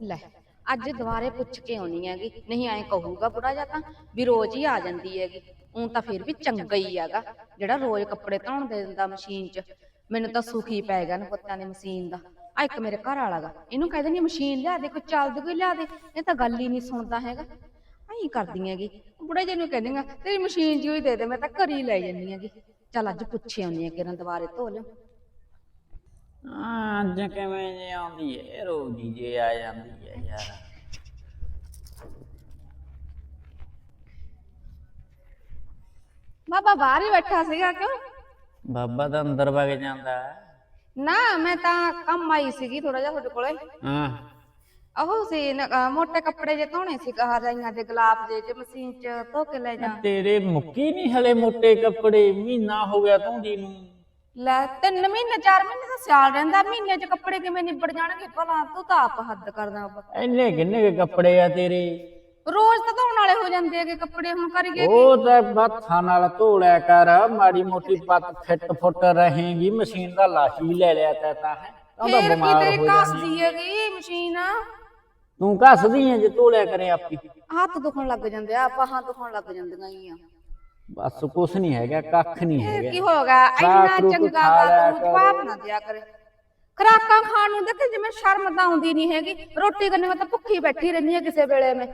ਲੈ, ਅੱਜ ਦੁਬਾਰੇ ਪੁੱਛ ਕੇ ਆਉਣੀ ਹੈਗੀ। ਨਹੀਂ, ਐਂ ਕਹੂਗਾ ਬੁੜਾ ਜਾਂ ਤਾਂ ਵੀ ਰੋਜ਼ ਹੀ ਆ ਜਾਂਦੀ ਹੈਗੀ। ਉਂ ਤਾਂ ਫਿਰ ਵੀ ਚੰਗਾ ਹੀ ਹੈਗਾ, ਜਿਹੜਾ ਰੋਜ਼ ਕੱਪੜੇ ਧੋਣ ਦੇ ਦਿੰਦਾ ਮਸ਼ੀਨ 'ਚ। ਮੈਨੂੰ ਤਾਂ ਸੁਖੀ ਪੈ ਗਿਆ ਨਾ ਪੁੱਤਾਂ ਦੀ ਮਸ਼ੀਨ ਦਾ। ਆ ਇੱਕ ਮੇਰੇ ਘਰ ਵਾਲਾ ਗਾ, ਇਹਨੂੰ ਕਹਿ ਦਿੰਦੀ ਮਸ਼ੀਨ ਲਿਆ ਦੇ, ਕੋਈ ਚੱਲਦੀ ਕੋਈ ਲਿਆ ਦੇ। ਇਹ ਤਾਂ ਗੱਲ ਹੀ ਨਹੀਂ ਸੁਣਦਾ ਹੈਗਾ। ਐਂ ਕਰਦੀ ਹੈਗੀ। ਬੁੜੇ ਜੇ ਨੂੰ ਕਹਿੰਦੀਆਂ ਤੇਰੀ ਮਸ਼ੀਨ ਜੀ ਹੀ ਦੇ ਦੇ, ਮੈਂ ਤਾਂ ਘਰ ਹੀ ਲੈ ਜਾਂਦੀ ਹੈਗੀ। ਚੱਲ ਅੱਜ ਪੁੱਛੇ ਆਉਣੀ ਹੈ ਕਿਰਨ ਦੁਬਾਰੇ ਧੋ ਲਿਓ। ਅੱਜ ਕਿਵੇਂ ਜੇ ਆਉਂਦੀ ਏ ਰੋਜ਼ ਹੀ ਜੇ ਆ ਜਾਂਦੀ ਏ ਯਾਰ। ਬਾਬਾ ਬਾਹਰ ਹੀ ਬੈਠਾ ਸੀਗਾ ਕਿਉਂ? ਬਾਬਾ ਤਾਂ ਅੰਦਰ ਵਗ ਜਾਂਦਾ। ਨਾ ਮੈਂ ਤਾਂ ਕੰਮ ਆਈ ਸੀਗੀ ਥੋੜਾ ਜਿਹਾ ਤੁਹਾਡੇ ਕੋਲੇ। ਹਾਂ। ਉਹ ਸੀ ਨ- ਅਹ ਮੋਟੇ ਕੱਪੜੇ ਜੇ ਧੋਣੇ ਸੀ ਕਹਾਰਾਈਆਂ ਦੇ ਗੁਲਾਬ ਦੇ ਚ ਮਸ਼ੀਨ ਚ ਧੋ ਕੇ ਲੈ ਜਾ। ਤੇਰੇ ਮੁੱਕੀ ਨਹੀਂ ਹਲੇ ਮੋਟੇ ਕੱਪੜੇ ਮਹੀਨਾ ਹੋ ਗਿਆ ਧੋਂਦੀ ਨੂੰ। ਲੈ ਤਿੰਨ ਮਹੀਨੇ ਚਾਰ ਮਹੀਨੇ ਦਾ ਸਿਆਲ ਰਹਿੰਦਾ ਮਹੀਨੇ ਚ ਕੱਪੜੇ ਕਿਵੇਂ ਨਿਬੜ ਜਾਣਗੇ? ਭਲਾ ਤੂੰ ਤਾਂ ਆਪ ਹੱਦ ਕਰਦਾ ਬਾਬਾ। ਇੰਨੇ ਕਿੰਨੇ ਕੁ ਕੱਪੜੇ ਆ ਤੇਰੇ? ਰੋਜ਼ ਤਾਂ ਧੋਣ ਵਾਲੇ ਹੋ ਜਾਂਦੇ ਹੈਗੇ ਕੱਪੜੇ ਹੁਣ ਕਰੀਏ ਉਹ ਤਾਂ ਹੱਥਾਂ ਨਾਲ ਧੋ ਲਿਆ ਕਰ ਮਾੜੀ ਮੋਟੀ ਪੱਤ ਫਿੱਟ ਫੁੱਟ ਰਹੇਗੀ ਮਸ਼ੀਨ ਦਾ ਲਾਸ਼ੀ ਲੈ ਲਿਆ ਤਾ ਤਾਂ ਹੈ। ਉਹ ਤਾਂ ਫੇਰ ਕੀ ਬਿਮਾਰ ਤੇਰੀ ਹੋ ਜਾਂਦੀ ਕਾਸਦੀ ਹੈਗੀ ਮਸ਼ੀਨ? ਤੂੰ ਕੱਸਦੀ ਐ ਜੇ ਧੋ ਲਿਆ ਕਰੇ ਆਪੀ। ਹੱਥ ਦੁਖਣ ਲੱਗ ਜਾਂਦੇ ਆ ਬਾਹਾਂ ਦੁਖਣ ਲੱਗ ਜਾਂਦੀਆਂ ਹੀ ਆ। ਬਸ ਕੁਛ ਨਹੀਂ ਹੈਗਾ ਕੱਖ ਨਹੀਂ ਹੈਗਾ। ਕੀ ਹੋਗਾ ਇੰਨਾ ਚੰਗਾ ਲਿਆ ਤੂੰ। ਜਵਾਬ ਨਾ ਦਿਆ ਕਰੇ। ਖਰਾਕਾਂ ਖਾਣ ਨੂੰ ਦੇਖ ਜਿਵੇਂ ਸ਼ਰਮ ਤਾਂ ਆਉਂਦੀ ਨਹੀਂ ਹੈਗੀ। ਰੋਟੀ ਕਰਨੀ ਮੈਂ ਤਾਂ ਭੁੱਖੀ ਬੈਠੀ ਰਹਿੰਦੀ ਆ ਕਿਸੇ ਵੇਲੇ ਮੈਂ।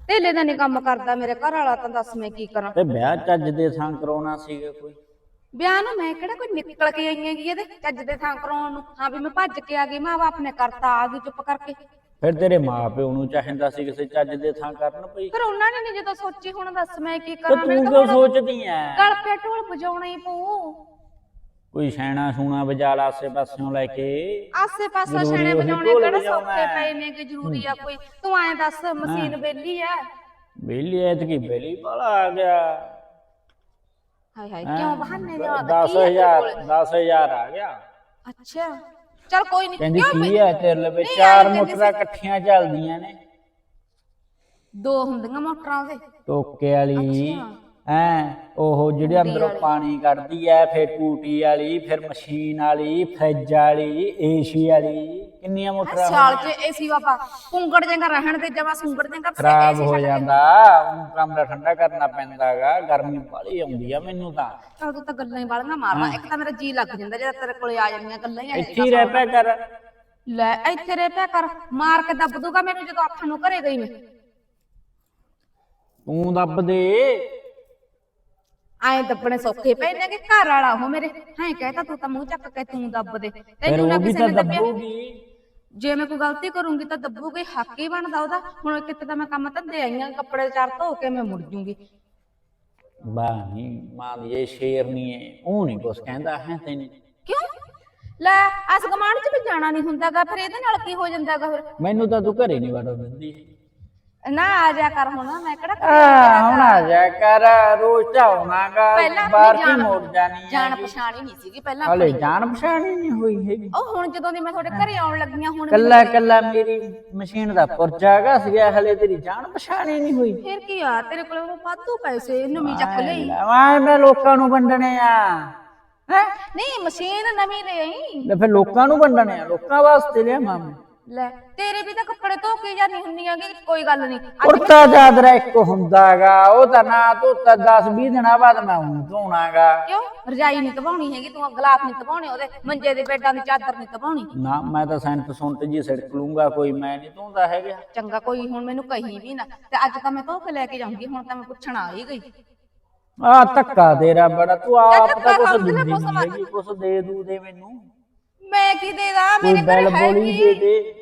ਢੇਲੇ ਦਾ ਨਹੀਂ ਕੰਮ ਕਰਦਾ ਮੇਰੇ ਘਰ ਵਾਲਾ ਤਾਂ ਦੱਸ ਮੈਂ ਕੀ ਕਰਾਂ। ਤੇ ਵਿਆਹ ਚੱਜ ਦੇ ਥਾਂ ਕਰਾਉਣਾ ਸੀਗਾ ਕੋਈ? ਵਿਆਹ ਨੂੰ ਮੈਂ ਕਿਹੜਾ ਕੋਈ ਨਿਕਲ ਕੇ ਆਈ ਹੈਗੀ ਇਹਦੇ? ਚੱਜ ਦੇ ਥਾਂ ਕਰਾਉਣ ਨੂੰ। ਹਾਂ ਵੀ ਮੈਂ ਭੱਜ ਕੇ ਆ ਗਈ ਮਾਂ ਬਾਪ ਨੇ ਕਰਤਾ ਆ ਗਈ ਚੁੱਪ ਕਰਕੇ। ਫਿਰ ਤੇਰੇ ਮਾਪਿਓ ਨੂੰ ਚਾਹੀਦਾ ਸੀ ਕਿਸੇ ਚੱਜ ਦੇ ਥਾਂ ਕਰਨ ਪਈ ਫਿਰ ਉਹਨਾਂ ਨੇ ਨੀ ਜਦੋਂ ਸੋਚੀ ਹੁਣ ਦੱਸ ਮੈਂ ਕੀ ਤੇ ਕਰਾਂ? ਤੂੰ ਕਿਉਂ ਸੋਚਦੀ ਐ? ਗਲ ਪੇ ਢੋਲ ਵਜਾਉਣਾ ਹੀ ਪਊ। ਕੋਈ ਛੈਣਾ ਛੂਣਾ ਵਜਾ ਲਾ ਆਸੇ ਪਾਸਿਓਂ ਲੈ ਕੇ। ਆਸੇ ਪਾਸੇ ਜ਼ਰੂਰੀ ਛੇਣੇ ਉਹੀ ਵਜਾਉਣੇ ਢੋਲ ਕਿਹੜਾ ਵਜਾਉਣਾ ਸੌਖੇ ਹੈ। ਪਏ ਨੇ ਕਿ ਜ਼ਰੂਰੀ ਆ ਕੋਈ? ਤੂੰ ਐਂ ਦੱਸ ਮਸ਼ੀਨ ਵੇਲੀ ਐ? ਬੇਲੀ ਐਤਕੀ ਬੇਲੀ ਵਾਲਾ ਆ ਗਿਆ। ਹਾਏ ਹਾਏ ਕਿਉਂ ਬਹਾਨੇ ਦੇ 10000 10000 ਆ ਗਿਆ। ਅੱਛਾ। ਚਲ ਕੋਈ ਨਹੀਂ ਕਹਿੰਦੀ ਕੀ ਹੈ ਤੇਰੇ ਲਈ ਨਹੀਂ, ਚਾਰ ਮੋਟਰਾਂ ਇਕੱਠੀਆਂ ਚੱਲਦੀਆਂ ਨੇ। ਦੋ ਹੁੰਦੀਆਂ ਮੋਟਰਾਂ ਉਹਦੇ। ਟੋਕੇ ਵਾਲੀ। ਐ ਉਹ ਜਿਹੜੀ ਅੰਦਰੋਂ ਪਾਣੀ ਕੱਢਦੀ ਐ ਫਿਰ ਟੂਟੀ ਵਾਲੀ ਫਿਰ ਮਸ਼ੀਨ ਵਾਲੀ ਫਰਿੱਜ ਵਾਲੀ ਏਸੀ ਵਾਲੀ ਕਿੰਨੀਆਂ ਮੋਟਰਾਂ ਸਾਲ ਚ ਏਸੀ ਬਾਬਾ ਕੁੰਗੜ ਜਾਂਗਾ ਰਹਿਣ ਦੇ ਜਮਾ ਸੁੰਗੜ ਜਾਂਗਾ ਫਿਰ ਖਰਾਬ ਹੋ ਜਾਂਦਾ ਉਹ ਕਮਰਾ ਠੰਡਾ ਕਰਨਾ ਪੈਂਦਾਗਾ ਗਰਮੀ ਬਾਲੀ ਆਉਂਦੀ ਆ ਮੈਨੂੰ ਤਾਂ। ਚੱਲ ਤੂੰ ਤਾਂ ਗੱਲਾਂ ਹੀ ਬਾਲੀਆਂ ਮਾਰਦਾ ਇੱਕ ਤਾਂ ਮੇਰਾ ਜੀ ਲੱਗ ਜਾਂਦਾ ਜਦੋਂ ਤੇਰੇ ਕੋਲੇ ਆ ਜਾਂਦੀਆਂ ਗੱਲਾਂ ਹੀ ਆ ਇੱਥੇ ਰਹਿ ਪਿਆ ਕਰ। ਲੈ ਇੱਥੇ ਰਹਿ ਪਿਆ ਕਰ ਮਾਰ ਕੇ ਦੱਬ ਦੂਗਾ ਮੈਨੂੰ ਜਦੋਂ ਅੱਖ ਨੂੰ ਘਰੇ ਗਈ ਮੈਂ। ਤੂੰ ਦੱਬ ਦੇ। ਐਂ ਦੱਬਣੇ ਸੌਖੇ ਪਏ ਨੇ ਕਿ ਘਰ ਵਾਲਾ ਉਹ ਮੇਰੇ ਹਾਂ ਕਹਿਤਾ ਤੂੰ ਤਾਂ ਮੂੰਹ ਚੱਕ ਕੇ ਤੂੰ ਦੱਬ ਦੇ। ਤੈਨੂੰ ਨਾ ਕਿਸੇ ਨੇ ਦੱਬਿਆ। ਜੇ ਮੈਂ ਕੋਈ ਗਲਤੀ ਕਰੂੰਗੀ ਤਾਂ ਦੱਬੂਗੀ ਹੱਕ ਹੀ ਬਣਦਾ ਉਹਦਾ। ਹੁਣ ਕਿਤੇ ਤਾਂ ਮੈਂ ਕੰਮ ਧੰਦੇ ਆਈਆਂ ਕੱਪੜੇ ਚਾਰ ਧੋ ਕੇ ਮੈਂ ਮੁੜ ਜੂੰਗੀ। ਬਾਣੀ ਮਾਂ ਦੀ ਇਹ ਸ਼ੇਰਨੀ ਏ ਉਹ ਨਹੀਂ ਕੁਛ ਕਹਿੰਦਾ ਹੈ ਤੈਨੂੰ। ਕਿਉਂ? ਲੈ ਅਸ ਗਮਾਨ ਚ ਵੀ ਜਾਣਾ ਨਹੀਂ ਹੁੰਦਾਗਾ ਫਿਰ ਇਹਦੇ ਨਾਲ ਕੀ ਹੋ ਜਾਂਦਾਗਾ ਫਿਰ? ਮੈਨੂੰ ਤਾਂ ਤੂੰ ਘਰੇ ਨਹੀਂ ਵੜਨ ਦਿੰਦੀ। ਨਾ ਆ ਜਾ ਕਰ ਹੁਣ ਮੈਂ ਕਿਹੜਾ ਘਰੇ ਆ ਹੁਣ ਆ ਜਾ ਕਰ ਰੋਜ਼ ਤਾਂ ਆਉਣਾਗਾ ਪਹਿਲਾਂ ਬਾਹਰ ਆਪਣੀ ਕੀ ਜਾਣ- ਮੋੜ ਜਾਣੀ ਜਾਣ ਹੈ ਪਛਾਣ ਹੀ ਨਹੀਂ ਸੀਗੀ ਪਹਿਲਾਂ ਹਲੇ ਜਾਣ ਪਛਾਣ ਹੀ ਨਹੀਂ ਹੋਈ ਹੈਗੀ। ਉਹ ਹੁਣ ਜਦੋਂ ਦੀ ਮੈਂ ਤੁਹਾਡੇ ਘਰੇ ਆਉਣ ਲੱਗੀਆਂ ਹੁਣ ਕੱਲਾ ਕੱਲਾ ਮੇਰੀ ਮਸ਼ੀਨ ਦਾ ਪੁਰਜਾਗਾ ਸੀਗਾ ਹਲੇ ਤੇਰੀ ਜਾਣ ਪਛਾਣ ਹੀ ਨਹੀਂ ਹੋਈ। ਫਿਰ ਕੀ ਆ ਤੇਰੇ ਕੋਲ ਉਹ ਵਾਧੂ ਪੈਸੇ ਨਵੀਂ ਚੱਕ ਲਈ। ਮੈਂ ਮੈਂ ਲੋਕਾਂ ਨੂੰ ਵੰਡਣੇ ਆ। ਹੈ? ਨਹੀਂ ਮਸ਼ੀਨ ਨਵੀਂ ਲੈ ਆਈ ਲੈ ਫਿਰ ਲੋਕਾਂ ਨੂੰ ਵੰਡਣੇ ਆ ਲੋਕਾਂ ਵਾਸਤੇ ਲਿਆ ਮਾਮੇ ਲੈ ਤੇਰੇ ਵੀ ਤਾਂ ਕੱਪੜੇ ਧੋ ਕੇ ਜਾਨੀ ਹੁੰਦੀਆਂ ਕਿ ਕੋਈ ਗੱਲ ਨਹੀਂ। ਕੁਰਤਾ ਚਾਦਰਾ ਇੱਕ ਹੁੰਦਾਗਾ ਉਹ ਤਾਂ ਨਾ ਧੋਤਾ 10 20 ਦਿਨਾਂ ਬਾਅਦ ਮੈਂ ਹੁਣ ਧੋਣਾਗਾ। ਕਿਉਂ? ਰਜਾਈ ਨਹੀਂ ਤਬਾਉਣੀ ਹੈਗੀ ਤੂੰ ਗਲਾਫ ਨਹੀਂ ਤਬਾਉਣੇ ਉਹਦੇ ਮੰਜੇ ਦੇ ਬੈੱਡਾਂ ਦੀ ਚਾਦਰ ਨਹੀਂ ਤਬਾਉਣੀ ਨਾ ਮੈਂ ਤਾਂ ਸੈਂਟ ਸੁੰਟ ਜੀ ਸਿੜਕ ਲੂੰਗਾ ਕੋਈ ਮੈਂ ਨਹੀਂ ਧੋਂਦਾ ਹੈਗਾ। ਚੰਗਾ ਕੋਈ ਹੁਣ ਮੈਨੂੰ ਕਹੀ ਵੀ ਨਾ ਤੇ ਅੱਜ ਤਾਂ ਮੈਂ ਧੋ ਕੇ ਲੈ ਕੇ ਜਾਊਂਗੀ ਹੁਣ ਤਾਂ ਮੈਂ ਪੁੱਛਣ ਆ ਹੀ ਗਈ। ਆ ਧੱਕਾ ਤੇਰਾ ਬੜਾ ਤੂੰ ਆਪ ਤਾਂ ਕੁਛ ਦਿੰਦੀ ਨਹੀਂ ਹੈਗੀ ਕੁਛ ਦੇ ਦੂ ਦੇ ਮੈਨੂੰ। ਮੈਂ ਕੀ ਦੇ ਦਾਂ ਕੋਈ ਮੇਰੇ ਬੈਲ ਕੋਲ ਹੈ ਬੋਲੀ ਦੇ ਕੀ ਦੇ।